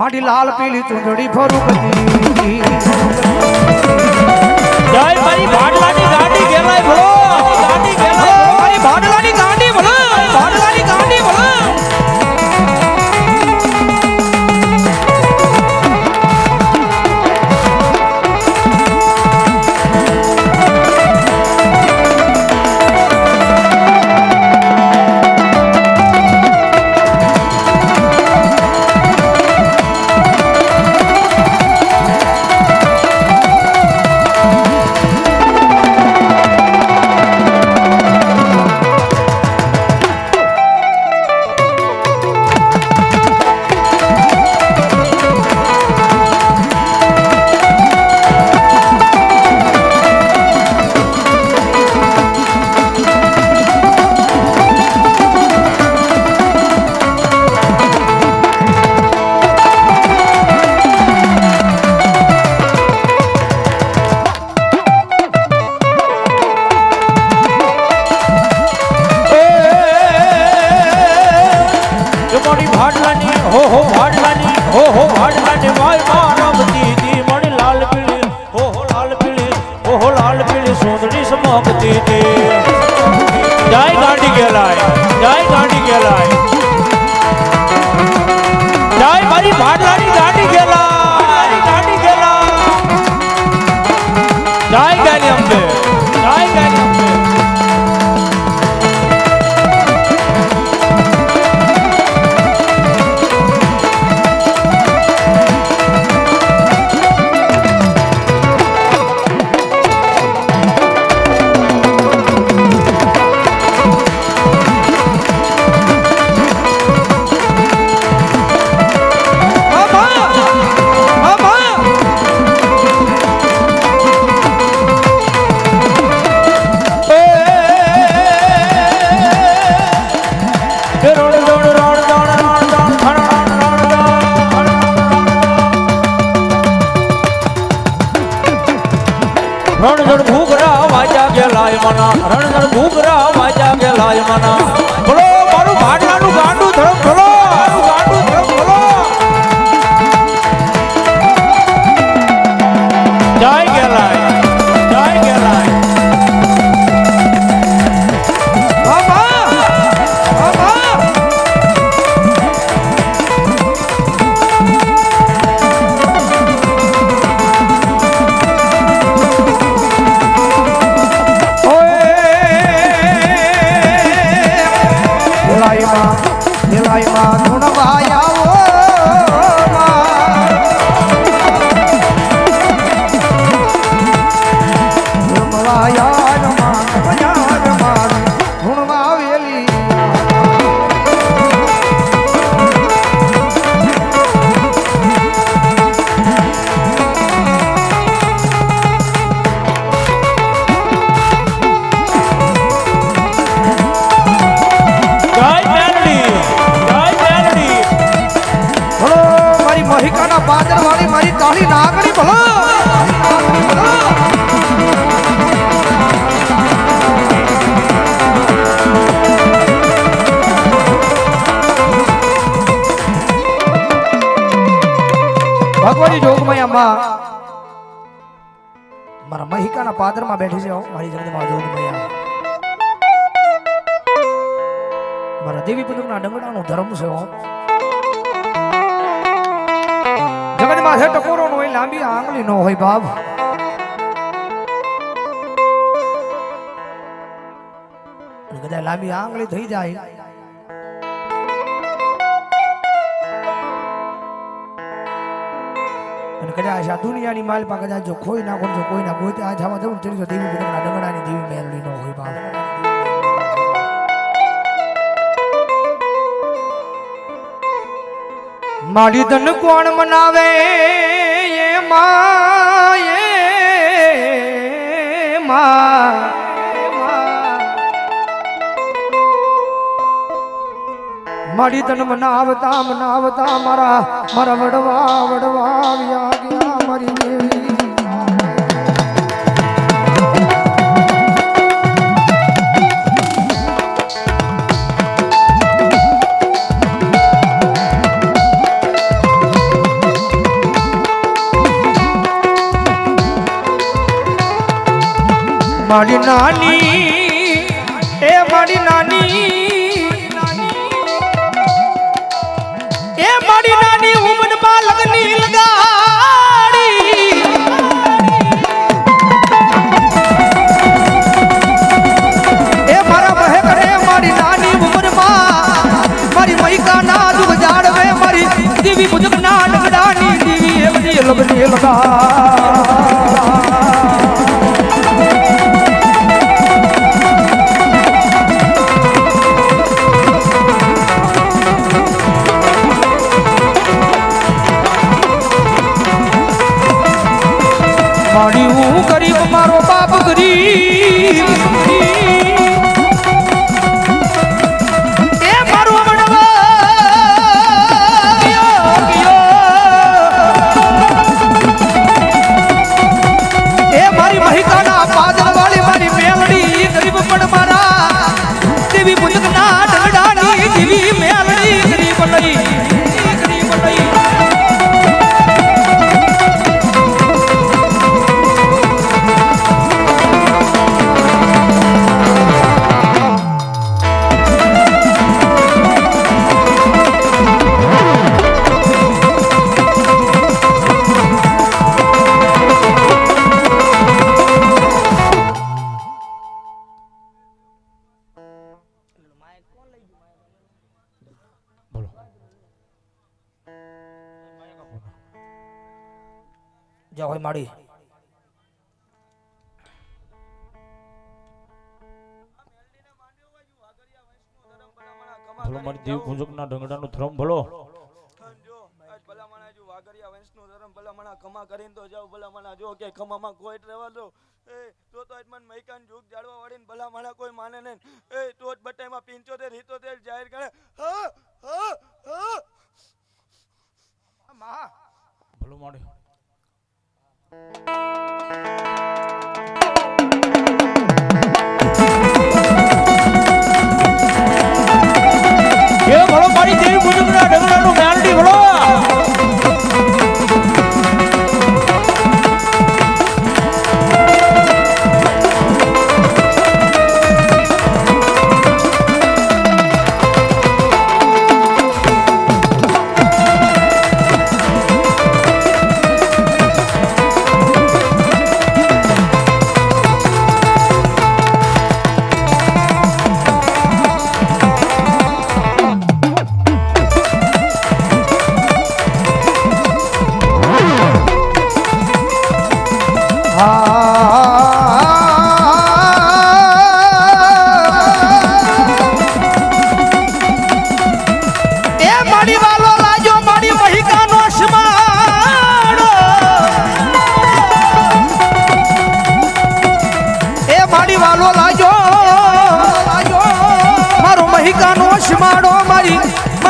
મારી લાલ પીળી ચૂંટણી ફરું જય મારી દી જય ગાંધી ગેલાય જય ગાંધી ગેલાય ગેલાય મના. રણધર ઘૂઘરા વાજા ગેલાય મના. ભગવાનની જોગમય અંબા મારા મહિકાના પાદરમાં બેઠી છે મારી જગદમાં જોગમયા મારા દેવી પુત્રના ડંગડાનો ધર્મ છે જગત જગતમાં છે ટકોરો નો હોય, લાંબી આંગળી નો હોય, બાપ. કદાચ લાંબી આંગળી થઈ જાય કદાચ આ દુનિયાની માલ પા કદાચ જો ખોઈ નાખો જો કોઈ ના કોઈ આ જવા જવું ચડી દેવી પુત્રના ડંગડાની દેવી મેલડી નો હોય બાપ. મારી ધન કોણ મનાવે? એ માયે માં મારી તન મનાવતા મનાવતા મારા મારા વડવા વડવા આવ્યા. મારી નાની એ મારી નાની. મારો બાપ ગરીબ જય માળી ભલો મારી દેવ પૂજકના ડંગડાનું ધ્રમ ભલો. જો આજ ભલામણા જો વાઘરિયા વંશનું ધર્મ ભલામણા ખમા કરીને તો જાવ ભલામણા જો કે ખમામાં કોઈ રહેવા દો. એ તો તો આજ મન મૈકાન જુગ જાળવા વાળીને ભલામણા કોઈ માને નહીં. એ તો જ બટાઈમાં પિંચોતેર હિતોતેર જાહેર કરે. હા હા હા. ભલો એ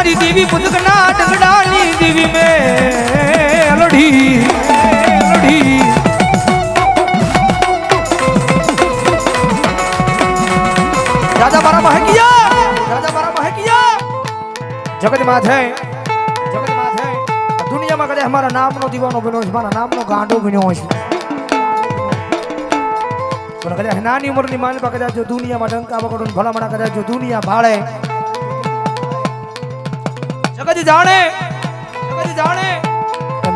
મારી દેવી પુદકના ડગડાની દેવી મેલડી મેલડી રાજા મારા મહકિયા રાજા મારા મહકિયા જગત માથે જગત માથે દુનિયામાં કદાચ અમારા નામનો દીવાનો બન્યો છે, મારા નામનો ગાંડો બન્યો છે. પણ કદાચ નાની ઉંમરની માનવા કદાચ જો દુનિયામાં ડંકા વગડો ભલામણા કદાચ જો દુનિયા ભાળે જગત જાણે. જગત જાણે.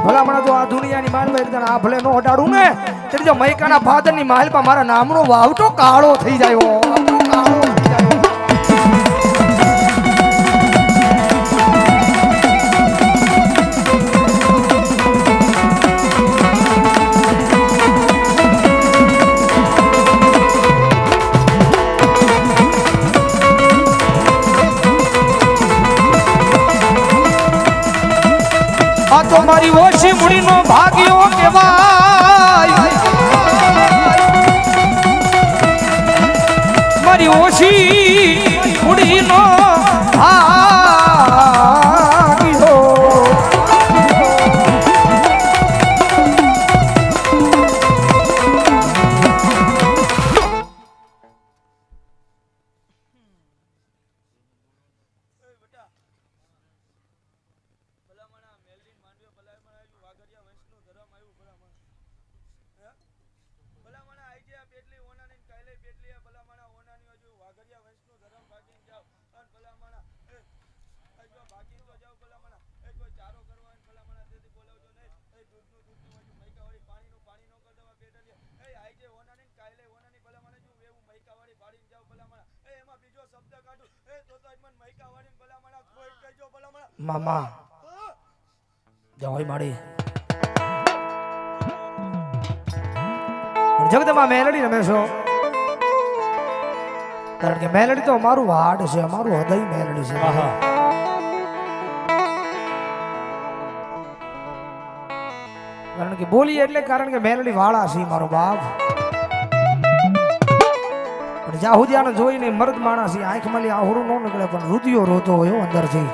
ભલામણા જો આ દુનિયાની માનવા એકદમ આ ભલે નો હટાડું ને ત્યારે જો મૈકાના ફાધરની માલપા મારા નામનો વાવટો કાળો થઈ જાય ઓછી મૂડીનો ભાગ્યો વાઘરિયા વંશનું ધર્મ પેટલી હજુ વાઘરિયા ભાગીને જાઓ અને ભલામણા એ એ જો ભાગીને તો જાઓ ભલામણા એ કોઈ ચારો કરવા હોય ને તેથી બોલાવજો નહીં એ દૂધનું દૂધનું હજુ મૈકાવાળી પાણીનું પાણી નો એ ને કાલે જો એવું પાડીને ભલામણા એ એમાં બીજો શબ્દ કાઢું એ તો તો મન કોઈ કહેજો ભલામણા. મામા. જવાઈ જવાય માડી જગદમાં મેલડી રમે છો. કારણ કે મેલડી તો અમારું વાડ છે અમારું હૃદય મેલડી છે. કારણ કે બોલી એટલે કારણ કે મેલડી વાળા છે મારો બાપ. પણ આને જોઈને મર્દ માણસ આંખમાં આહુડું ન નીકળે પણ રુદિયો રોતો હોય અંદરથી.